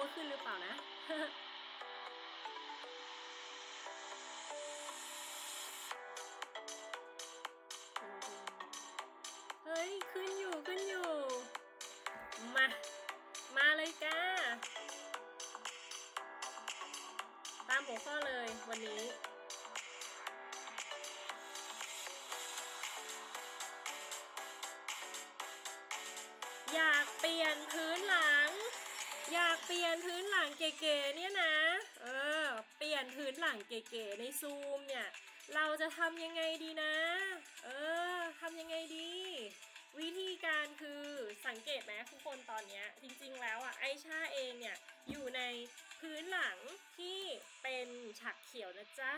ว่าขึ้นหรือเปล่านะ เก๋ๆในซูมเนี่ย เราจะทำยังไงดีนะ เออทำยังไงดี วิธีการคือสังเกตไหมทุกคนตอนเนี้ยจริงๆแล้วอะไอชาเองเนี่ย อยู่ในพื้นหลังที่เป็นฉักเขียวนะจ๊ะ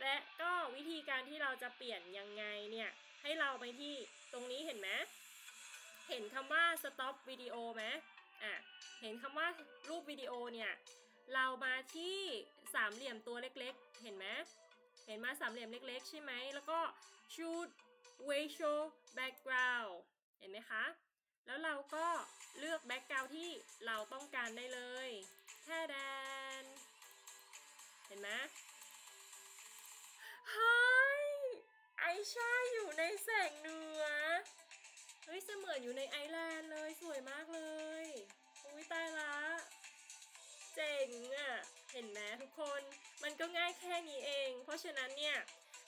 และก็วิธีการที่เราจะเปลี่ยนยังไงเนี่ย ให้เราไปที่ตรงนี้เห็นไหมเห็นคำว่า stop วิดีโอไหมอะ เห็นคำว่ารูปวิดีโอเนี่ย เรามาที่ สามเหลี่ยมตัวเล็กๆ เห็นไหมเห็นมาสามเหลี่ยมเล็กๆ ใช่ไหม แล้วก็ shoot ratio background เห็นไหมคะ แล้วเราก็เลือก background ที่เราต้องการได้เลยแค่แดน เห็นไหมเฮ้ยไอชาอยู่ในแสงเหนือ เฮ้ยเสมือนอยู่ในไอแลนด์เลยสวยมากเลย อุ้ยตายละ เจ๋งอะ่ะ เห็นไหมทุกคน มันก็ง่ายแค่นี้เอง เพราะฉะนั้นเนี่ย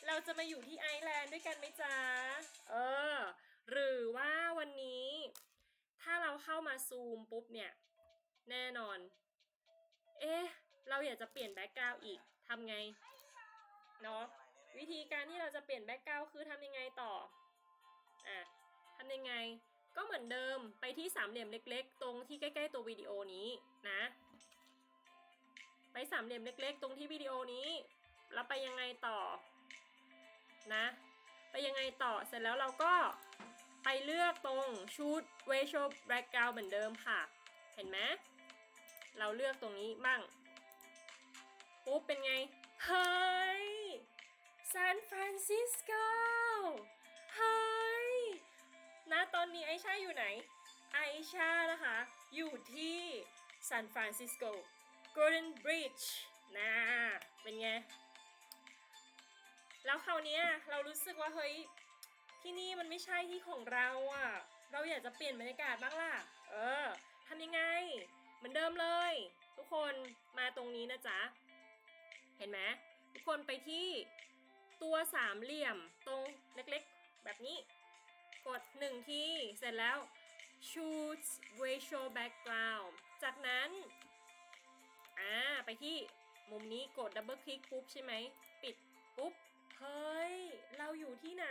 เราจะมาอยู่ที่ไอร์แลนด์ด้วยกันไหมจ๊ะ เออ หรือว่าวันนี้ ถ้าเราเข้ามาซูมปุ๊บเนี่ย แน่นอน เอ๊ะ เราอยากจะเปลี่ยนแบ็กกราวด์อีกทำไง เนาะ วิธีการที่เราจะเปลี่ยนแบ็กกราวด์คือทำยังไงต่อ อะทำยังไงก็เหมือนเดิมไปที่สามเหลี่ยมเล็กๆ ตรงที่ใกล้ ๆ ตัววิดีโอนี้นะ ไปสามเหลี่ยมเล็ก ๆ ตรงที่วิดีโอนี้แล้วไปยังไงต่อนะ ไปยังไงต่อเสร็จแล้วเราก็ไปเลือกตรงชุด Ratio Background เหมือนเดิมค่ะ เห็นไหมเราเลือกตรงนี้มั่งปุ๊บเป็นไง เฮ้ยซานฟรานซิสโกเฮ้ยณตอนนี้ไอชาอยู่ไหน ไอชานะคะ อยู่ที่ซานฟรานซิสโก Golden Bridge นะเป็นไง แล้วคราวนี้เรารู้สึกว่าเฮ้ยที่นี่มันไม่ใช่ที่ของเราอะ่ะ เราอยากจะเปลี่ยนบรรยากาศบ้างล่ะ เออทำยังไง เหมือนเดิมเลย ทุกคนมาตรงนี้นะจ๊ะ เห็นไหมทุกคนไปที่ตัวสามเหลี่ยมตรงเล็กๆ แบบนี้ กดหนึ่งที เสร็จแล้ว choose ratio background จากนั้น อ่าไปที่มุมนี้กดดับเบิลคลิกปุ๊บใช่ไหม ปิดปุ๊บ เฮ้ย เราอยู่ที่ไหน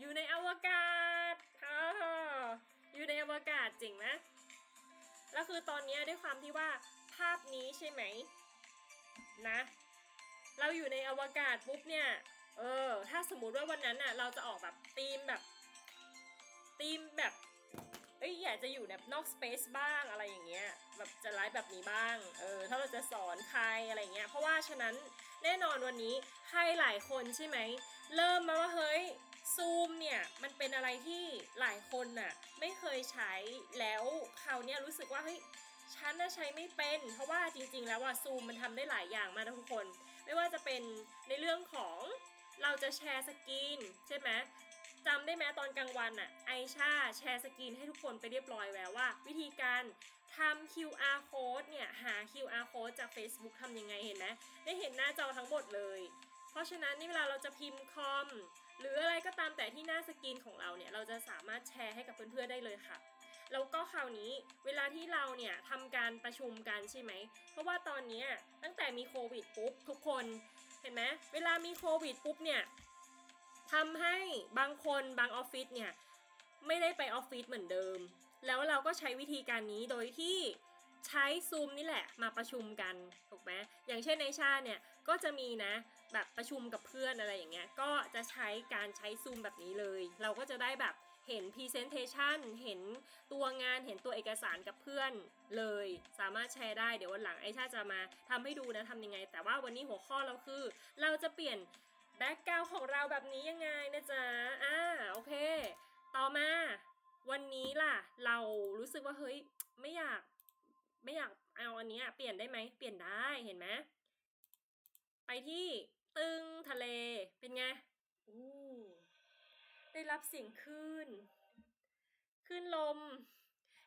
อยู่ในอวกาศอ่าอยู่ในอวกาศจริงไหมแล้วคือตอนนี้ด้วยความที่ว่าภาพนี้ใช่ไหม นะ เราอยู่ในอวกาศปุ๊บเนี่ย เออ ถ้าสมมุติว่าวันนั้นน่ะ เราจะออกแบบธีมแบบธีมแบบ เอ้ยอยากจะอยู่แบบนอกสเปซบ้างอะไรอย่างเงี้ยแบบจะไลฟ์แบบนี้บ้างเออถ้าเราจะสอนใครอะไรเงี้ยเพราะว่าฉะนั้นแน่นอนวันนี้ใครหลายคนใช่ไหมเริ่มมาว่าเฮ้ยซูมเนี่ยมันเป็นอะไรที่หลายคนน่ะไม่เคยใช้แล้วคราวเนี้ยรู้สึกว่าเฮ้ยฉันน่ะใช้ไม่เป็น เพราะว่าจริง ๆ แล้วว่าซูมมันทำได้หลายอย่างมากนะทุกคน ไม่ว่าจะเป็นในเรื่องของเราจะแชร์สกรีนใช่ไหม จำได้ไหมตอนกลางวันอะไอชาแชร์สกรีนให้ทุกคนไปเรียบร้อยแล้วว่า วิธีการทำ QR code เนี่ยหา QR code จาก Facebook ทำยังไงเห็นไหมได้เห็นหน้าจอทั้งหมดเลย เพราะฉะนั้นนี่เวลาเราจะพิมพ์คอม หรืออะไรก็ตามแต่ที่หน้าสกรีนของเราเนี่ยเราจะสามารถแชร์ให้กับเพื่อนๆได้เลยค่ะแล้วก็คราวนี้เวลาที่เราเนี่ยทำการประชุมกันใช่ไหม เพราะว่าตอนนี้ตั้งแต่มีโควิดปุ๊บทุกคนเห็นไหมเวลามีโควิดปุ๊บเนี่ย ทำให้บางคนบางออฟฟิศเนี่ยไม่ได้ไปออฟฟิศเหมือนเดิม แล้วเราก็ใช้วิธีการนี้โดยที่ใช้ซูมนี่แหละมาประชุมกันถูกไหมอย่างเช่นในชาติเนี่ยก็จะมีนะแบบประชุมกับเพื่อนอะไรอย่างเงี้ยก็จะใช้การใช้ซูมแบบนี้เลย เราก็จะได้แบบเห็น Presentation เห็นตัวงานเห็นตัวเอกสารกับเพื่อนเลย สามารถแชร์ได้เดี๋ยววันหลังไอชาจะมาทำให้ดูนะทำยังไง แต่ว่าวันนี้หัวข้อเราคือ เราจะเปลี่ยน แบ็กกราวของเราแบบนี้ยังไงนะจ๊ะ อ่า โอเค ต่อมา วันนี้ล่ะ เรารู้สึกว่าเฮ้ย ไม่อยาก ไม่อยากเอาอันนี้เปลี่ยนได้ไหม เปลี่ยนได้ เห็นไหม ไปที่ตึงทะเล เป็นไง อู้ได้รับเสียงคลื่น คลื่นลม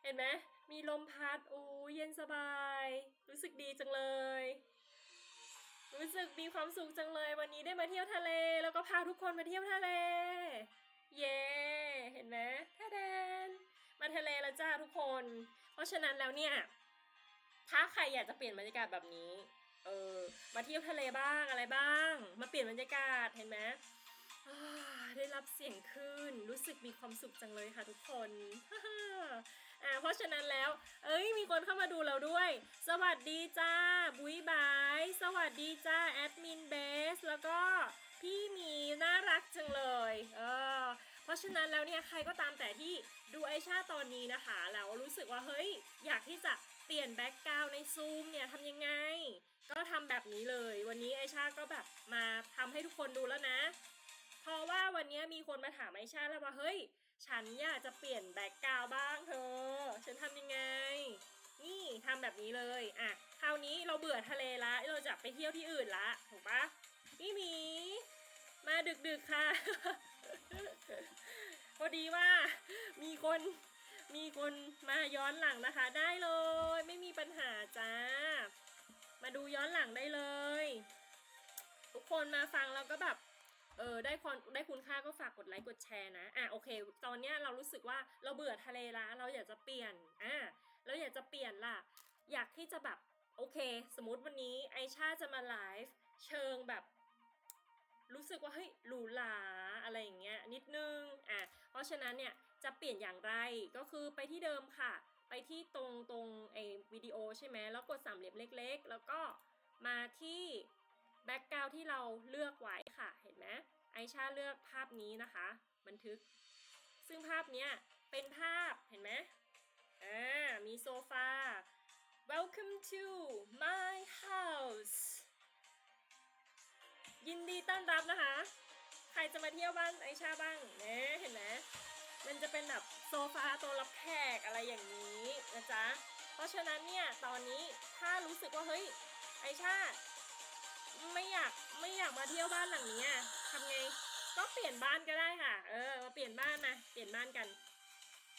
เห็นไหม มีลมพัด อู้เย็นสบาย รู้สึกดีจังเลย รู้สึกมีความสุขจังเลยวันนี้ได้มาเที่ยวทะเล แล้วก็พาทุกคนมาเที่ยวทะเล เย้เห็นไหมท่าแดน มาทะเลแล้วจ้าทุกคน เพราะฉะนั้นแล้วเนี่ย ถ้าใครอยากจะเปลี่ยนบรรยากาศแบบนี้ เออ มาเที่ยวทะเลบ้างอะไรบ้าง มาเปลี่ยนบรรยากาศเห็นไหมได้รับเสียงคลื่นรู้สึกมีความสุขจังเลยค่ะทุกคน อ่าเพราะฉะนั้นแล้ว เอ้ยมีคนเข้ามาดูเราด้วย สวัสดีจ้าบุ้ยบาย สวัสดีจ้าแอดมินเบสแล้วก็พี่มีน่ารักจังเลยเออเพราะฉะนั้นแล้วเนี่ยใครก็ตามแต่ที่ดูไอชาตอนนี้นะคะแล้วรู้สึกว่าเฮ้ยอยากที่จะเปลี่ยนแบ็กกราวในซูมเนี่ยทำยังไง ก็ทำแบบนี้เลย วันนี้ไอชาก็แบบมาทำให้ทุกคนดูแล้วนะ เพราะว่าวันนี้มีคนมาถามไอชาแล้วว่าเฮ้ย ฉันอยากจะเปลี่ยนแบ็กกราวบ้างเธอ ฉันทำยังไง นี่ทำแบบนี้เลย อะ คราวนี้เราเบื่อทะเลละเราจะไปเที่ยวที่อื่นละถูกปะพี่หมี มาดึกๆค่ะ พอดีว่ามีคนมีคนมาย้อนหลังนะคะ ได้เลย ไม่มีปัญหาจ้า มาดูย้อนหลังได้เลย ทุกคนมาฟังแล้วก็แบบ เออได้ความได้คุณค่าก็ฝากกดไลค์กดแชร์นะอะโอเค ตอนเนี้ยเรารู้สึกว่าเราเบื่อทะเลละเราอยากจะเปลี่ยนอะเราอยากจะเปลี่ยนล่ะ อยากที่จะแบบโอเค สมมติวันนี้ไอชาจะมาไลฟ์เชิงแบบ รู้สึกว่าเฮ้ยหรูหราอะไรอย่างเงี้ยนิดนึงอะเพราะฉะนั้นเนี่ยจะเปลี่ยนอย่างไรก็คือไปที่เดิมค่ะ ไปที่ตรงตรงไอวิดีโอใช่ไหมแล้วกดสามเหลี่ยมเล็ก ๆ แล้วก็มาที่ แบ็กกราวที่เราเลือกไว้ค่ะ เห็นไหมไอชาเลือกภาพนี้นะคะ บันทึก ซึ่งภาพเนี้ยเป็นภาพเห็นไหมอ่ามีโซฟา Welcome to my house ยินดีต้อนรับนะคะ ใครจะมาเที่ยวบ้านไอชาบ้างเนี่ยเห็นไหมมันจะเป็นแบบโซฟาตัวรับแขกอะไรอย่างนี้นะจ๊ะ เพราะฉะนั้นเนี่ย ตอนนี้ถ้ารู้สึกว่า เฮ้ย ไอชา ไม่อยากไม่อยากมาเที่ยวบ้านหลังนี้อะทำไง ก็เปลี่ยนบ้านก็ได้ค่ะ เออ มาเปลี่ยนบ้านนะเปลี่ยนบ้านกัน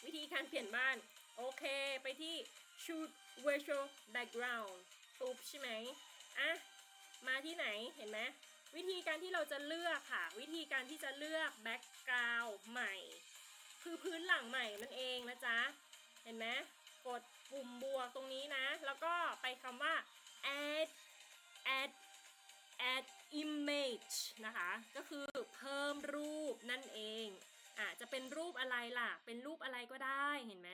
วิธีการเปลี่ยนบ้าน โอเค ไปที่ shoot virtual background ปุ๊บใช่ไหมอะ มาที่ไหน เห็นไหม วิธีการที่เราจะเลือกค่ะ วิธีการที่จะเลือก background ใหม่ คือพื้นหลังใหม่นั่นเองนะจ๊ะ เห็นไหม กดปุ่มบวกตรงนี้นะ แล้วก็ไปคำว่า add add add image นะคะ ก็คือเพิ่มรูปนั่นเองอะจะเป็นรูปอะไรล่ะ เป็นรูปอะไรก็ได้เห็นไหม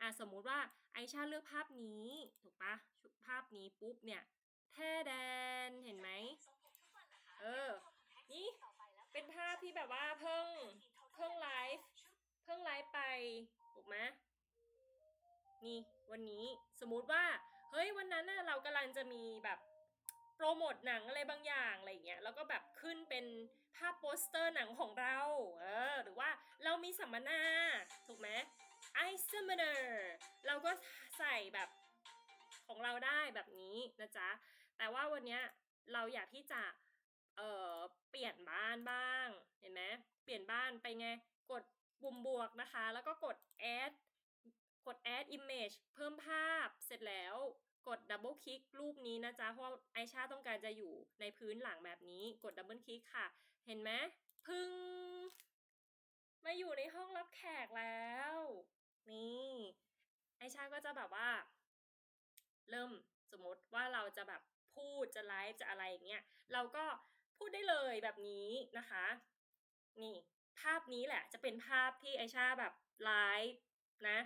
อะสมมุติว่าไอชาเลือกภาพนี้ถูกปะภาพนี้ปุ๊บเนี่ยแท่แดนเห็นไหมเออนี่เป็นภาพที่แบบว่าเพิ่งเพิ่งไลฟ์เพิ่งไลฟ์ไปถูกไหมนี่วันนี้สมมุติว่า เฮ้ยวันนั้นน่ะเรากำลังจะมีแบบ โปรโมทหนังอะไรบางอย่างอะไรเงี้ยแล้วก็แบบขึ้นเป็นภาพโปสเตอร์หนังของเราเออหรือว่าเรามีสัมมนาถูกไหม I seminar เราก็ใส่แบบของเราได้แบบนี้นะจ๊ะ แต่ว่าวันเนี้ยเราอยากที่จะเอ่อเปลี่ยนบ้านบ้างเห็นไหมเปลี่ยนบ้านไปไงกดปุ่มบวกนะคะ แล้วก็กด add กด add image เพิ่มภาพ เสร็จแล้วกด double click รูปนี้นะจ๊ะ เพราะไอชาต้องการจะอยู่ในพื้นหลังแบบนี้กด double click ค่ะ เห็นไหมพึ่งมาอยู่ในห้องรับแขกแล้ว นี่ไอชาก็จะแบบว่า เริ่มสมมติว่าเราจะแบบพูดจะไลฟ์จะอะไรอย่างเงี้ยเราก็พูดได้เลยแบบนี้นะคะ นี่ ภาพนี้แหละ จะเป็นภาพที่ไอชาแบบไลฟ์นะ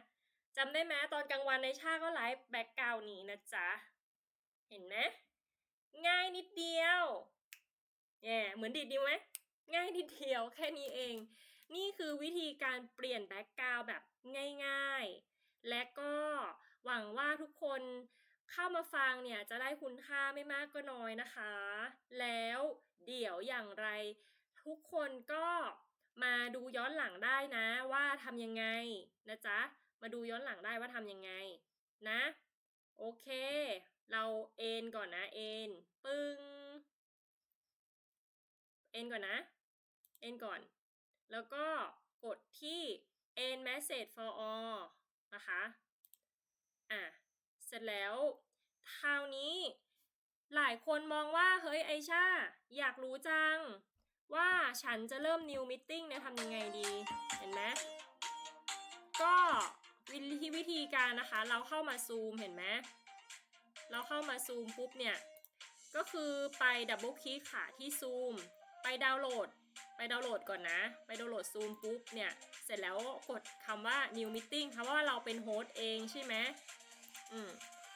จำได้ไหมตอนกลางวันไอชาก็ไลฟ์แบ็กกราวนี้นะจ๊ะ เห็นไหมง่ายนิดเดียวแย่ยเหมือนดีดดิวไหมง่ายนิดเดียวแค่นี้เอง นี่คือวิธีการเปลี่ยนแบ็กกราวแบบง่ายๆ และก็หวังว่าทุกคนเข้ามาฟังเนี่ยจะได้คุณค่าไม่มากก็น้อยนะคะ แล้วเดี๋ยวอย่างไร ทุกคนก็มาดูย้อนหลังได้นะว่าทำยังไงนะจ๊ะ มาดูย้อนหลังได้ว่าทำยังไง นะ โอเค เราเอ็นก่อนนะเอ็นปึ้งเอ็นก่อนนะเอ็นก่อน แล้วก็กดที่ end message for all นะคะ อะ เสร็จแล้วคราวนี้ หลายคนมองว่า เฮ้ย ไอชา อยากรู้จัง ว่าฉันจะเริ่ม new meeting เนี่ยทำยังไงดี เห็นไหมก็ วิธีวิธีการนะคะ เราเข้ามาซูมเห็นไหมเราเข้ามาซูมปุ๊บเนี่ย ก็คือไปดับเบิลคลิกค่ะที่ซูม ไปดาวน์โหลด ไปดาวน์โหลดก่อนนะ ไปดาวน์โหลดซูมปุ๊บเนี่ย เสร็จแล้วกดคำว่า new meeting คำว่าเราเป็นโฮสต์เองใช่ไหมอืม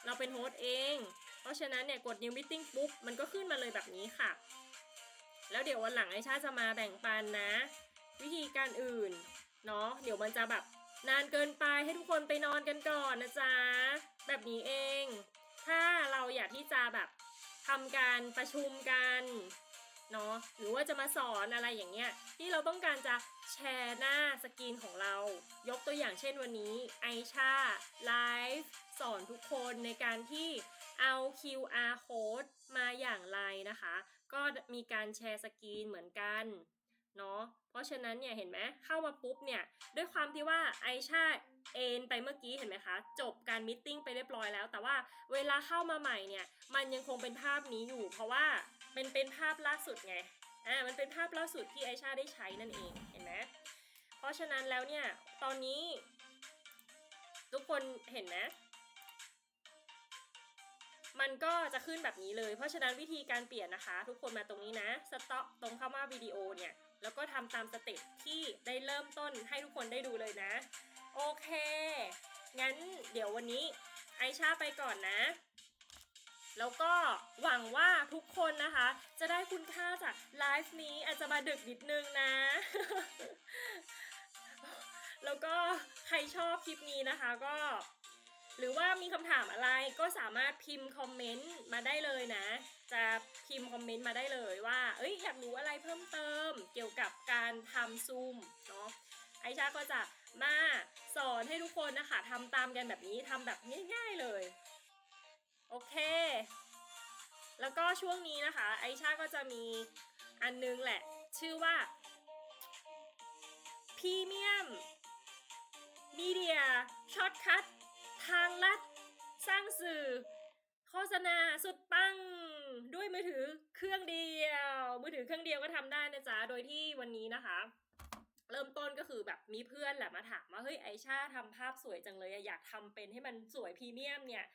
เราเป็นโฮสต์เอง เพราะฉะนั้นเนี่ยกด new meeting ปุ๊บ มันก็ขึ้นมาเลยแบบนี้ค่ะ แล้วเดี๋ยววันหลังไอชาจะมาแบ่งปันนะ วิธีการอื่นเนาะเดี๋ยวมันจะแบบ นานเกินไปให้ทุกคนไปนอนกันก่อนนะจ๊ะ แบบนี้เอง ถ้าเราอยากที่จะแบบทำการประชุมกันเนาะหรือว่าจะมาสอนอะไรอย่างเงี้ยที่เราต้องการจะแชร์หน้าสกรีนของเรา ยกตัวอย่างเช่นวันนี้ไอชาไลฟ์สอนทุกคนในการที่เอา QR code มาอย่างไรนะคะ ก็มีการแชร์สกรีนเหมือนกัน เนาะเพราะฉะนั้นเนี่ยเห็นไหมเข้ามาปุ๊บเนี่ยด้วยความที่ว่าไอชาเอ็นไปเมื่อกี้เห็นไหมคะ จบการมิทติ้งไปเรียบร้อยแล้ว แต่ว่าเวลาเข้ามาใหม่เนี่ยมันยังคงเป็นภาพนี้อยู่ เพราะว่าเป็นเป็นภาพล่าสุดไงอ่ามันเป็นภาพล่าสุดที่ไอชาได้ใช้นั่นเองเห็นไหมเพราะฉะนั้นแล้วเนี่ยตอนนี้ ทุกคนเห็นไหมมันก็จะขึ้นแบบนี้เลย เพราะฉะนั้นวิธีการเปลี่ยนนะคะ ทุกคนมาตรงนี้นะ สต็อปตรงคำว่าวิดีโอเนี่ย แล้วก็ทำตามสเต็ปที่ได้เริ่มต้นให้ทุกคนได้ดูเลยนะ โอเค งั้นเดี๋ยววันนี้ไอชาไปก่อนนะ แล้วก็หวังว่าทุกคนนะคะ จะได้คุณค่าจากไลฟ์นี้อาจจะมาดึกนิดนึงนะ แล้วก็ใครชอบคลิปนี้นะคะก็ หรือว่ามีคำถามอะไรก็สามารถพิมพ์คอมเมนต์มาได้เลยนะ จะพิมพ์คอมเมนต์มาได้เลยว่า เอ้ยอยากรู้อะไรเพิ่มเติม เกี่ยวกับการทำซูมเนาะไอชาก็จะมาสอนให้ทุกคนนะคะทำตามกันแบบนี้ทำแบบง่ายๆเลย โอเค แล้วก็ช่วงนี้นะคะ ไอชาก็จะมีอันนึงแหละ ชื่อว่าพรีเมียมมีเดียช็อตคัท ทางลัด สร้างสื่อ โฆษณาสุดปัง ด้วยมือถือเครื่องเดียว มือถือเครื่องเดียวก็ทำได้นะจ๊ะ โดยที่วันนี้นะคะ เริ่มต้นก็คือแบบมีเพื่อนแหละมาถามว่าเฮ้ยไอชาทำภาพสวยจังเลยอยากทำเป็นให้มันสวยพรีเมียมเนี่ย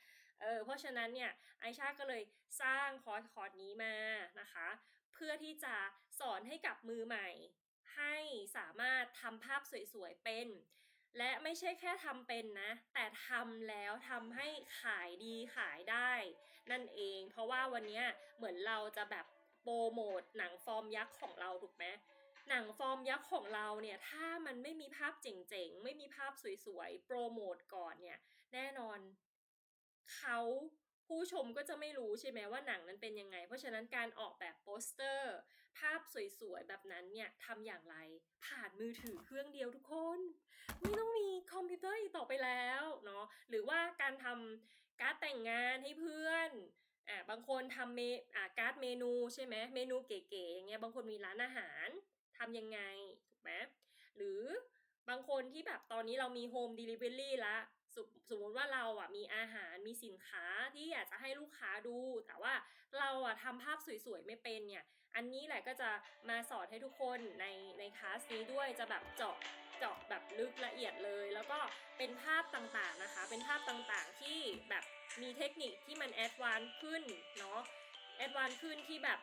เออเพราะฉะนั้นเนี่ยไอชาก็เลยสร้างคอร์สคอร์สนี้มานะคะ เพื่อที่จะสอนให้กับมือใหม่ให้สามารถทำภาพสวยๆเป็น และไม่ใช่แค่ทำเป็นนะ แต่ทำแล้วทำให้ขายดีขายได้ นั่นเอง เพราะว่าวันนี้เหมือนเราจะแบบโปรโมทหนังฟอร์มยักษ์ของเราถูกไหมหนังฟอร์มยักษ์ของเราเนี่ยถ้ามันไม่มีภาพเจ๋งๆ ไม่มีภาพสวยๆ โปรโมทก่อนเนี่ย แน่นอนเขาผู้ชมก็จะไม่รู้ใช่ไหมว่าหนังนั้นเป็นยังไง เพราะฉะนั้นการออกแบบโปสเตอร์ ภาพสวยๆ แบบนั้นเนี่ยทำอย่างไร ผ่านมือถือเครื่องเดียวทุกคน ไม่ต้องมีคอมพิวเตอร์อีกต่อไปแล้วเนาะหรือว่าการทำการ์ดแต่งงานให้เพื่อนอ่าบางคนทำเมอ่าการ์ดเมนูใช่ไหมเมนูเก๋ๆอย่างเงี้ยบางคนมีร้านอาหารทำยังไงถูกไหมหรือบางคนที่แบบตอนนี้เรามีโฮมเดลิเวอรี่ละ สมสมมติว่าเราอะมีอาหารมีสินค้าที่อยากจะให้ลูกค้าดู แต่ว่าเราอะทำภาพสวยๆไม่เป็นเนี่ย อันนี้แหละก็จะมาสอนให้ทุกคนในในคลาสนี้ด้วยจะแบบเจาะเจาะแบบลึกละเอียดเลย แล้วก็เป็นภาพต่างๆนะคะ เป็นภาพต่างๆที่แบบมีเทคนิคที่มันแอดวานซ์ขึ้นเนาะแอดวานซ์ขึ้นที่แบบ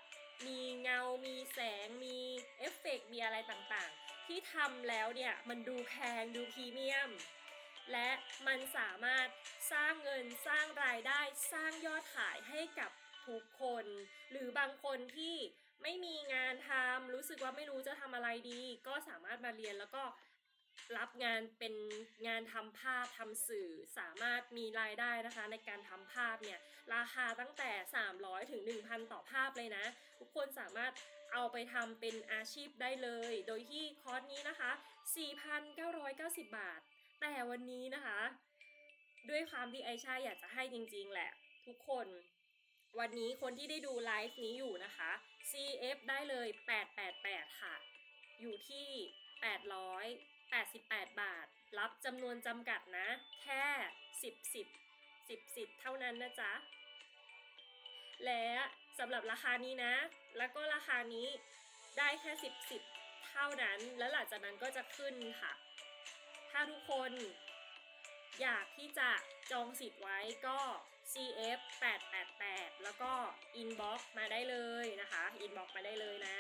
มีเงา มีแสง มีเอฟเฟกต์มีอะไรต่างๆ ที่ทำแล้วเนี่ย มันดูแพงดูพรีเมียม และมันสามารถสร้างเงินสร้างรายได้สร้างยอดขายให้กับทุกคน หรือบางคนที่ไม่มีงานทำรู้สึกว่าไม่รู้จะทำอะไรดี ก็สามารถมาเรียนแล้วก็รับงานเป็นงานทำภาพทำสื่อสามารถมีรายได้นะคะ ในการทำภาพเนี่ยราคาตั้งแต่ 300 ถึง 1,000 ต่อภาพเลยนะ ทุกคนสามารถเอาไปทำเป็นอาชีพได้เลย โดยที่คอร์สนี้นะคะ 4,990 บาท แต่วันนี้นะคะ ด้วยความที่ไอชาอยากจะให้จริงๆแหละ ทุกคน วันนี้คนที่ได้ดูไลฟ์นี้อยู่นะคะ CF ได้เลย 888 ค่ะ อยู่ที่ 888 บาท รับจำนวนจำกัดนะ แค่ 10 10 10สิทธิ์เท่านั้นนะจ๊ะ และสำหรับราคานี้นะ แล้วก็ราคานี้ได้แค่ 10 10เท่านั้น แล้วหลังจากนั้นก็จะขึ้นค่ะ ถ้าทุกคนอยากที่จะจองสิทธิ์ไว้ก็ CF 888แล้วก็ inbox มาได้เลยนะคะ inbox มาได้เลยนะ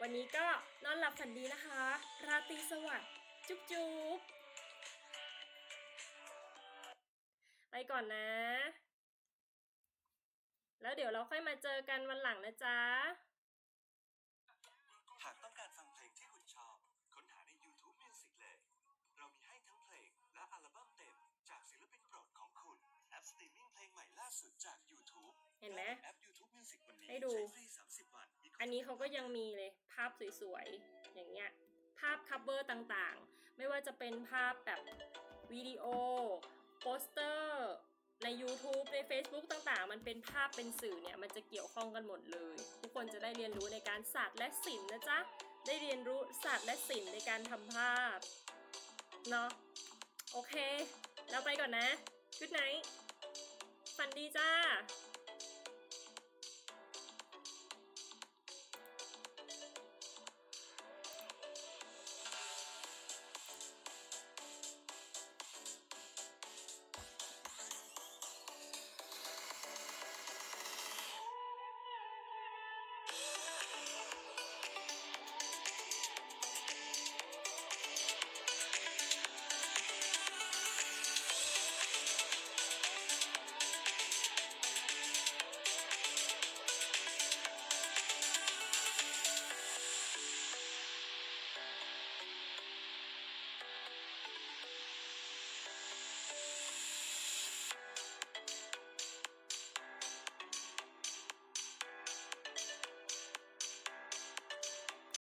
วันนี้ก็นอนหลับฝันดีนะคะ ราตรีสวัสดิ์จุ๊บจุ๊บไปก่อนนะ แล้วเดี๋ยวเราค่อยมาเจอกันวันหลังนะจ๊ะ เห็นไหมแอป YouTube Music วันนี้ให้ดูใช้ฟรี30วันมีอันนี้เขาก็ยังมีเลยภาพสวยๆ อย่างเงี้ย ภาพคัฟเวอร์ต่างๆ ไม่ว่าจะเป็นภาพแบบวิดีโอโปสเตอร์ใน YouTube ใน Facebook ต่างๆ มันเป็นภาพเป็นสื่อเนี่ย มันจะเกี่ยวข้องกันหมดเลย ทุกคนจะได้เรียนรู้ในการศาสตร์และศิลป์นะจ๊ะ ได้เรียนรู้ศาสตร์และศิลป์ในการทำภาพ เนาะโอเค แล้วไปก่อนนะ Good night ฝันดีจ้า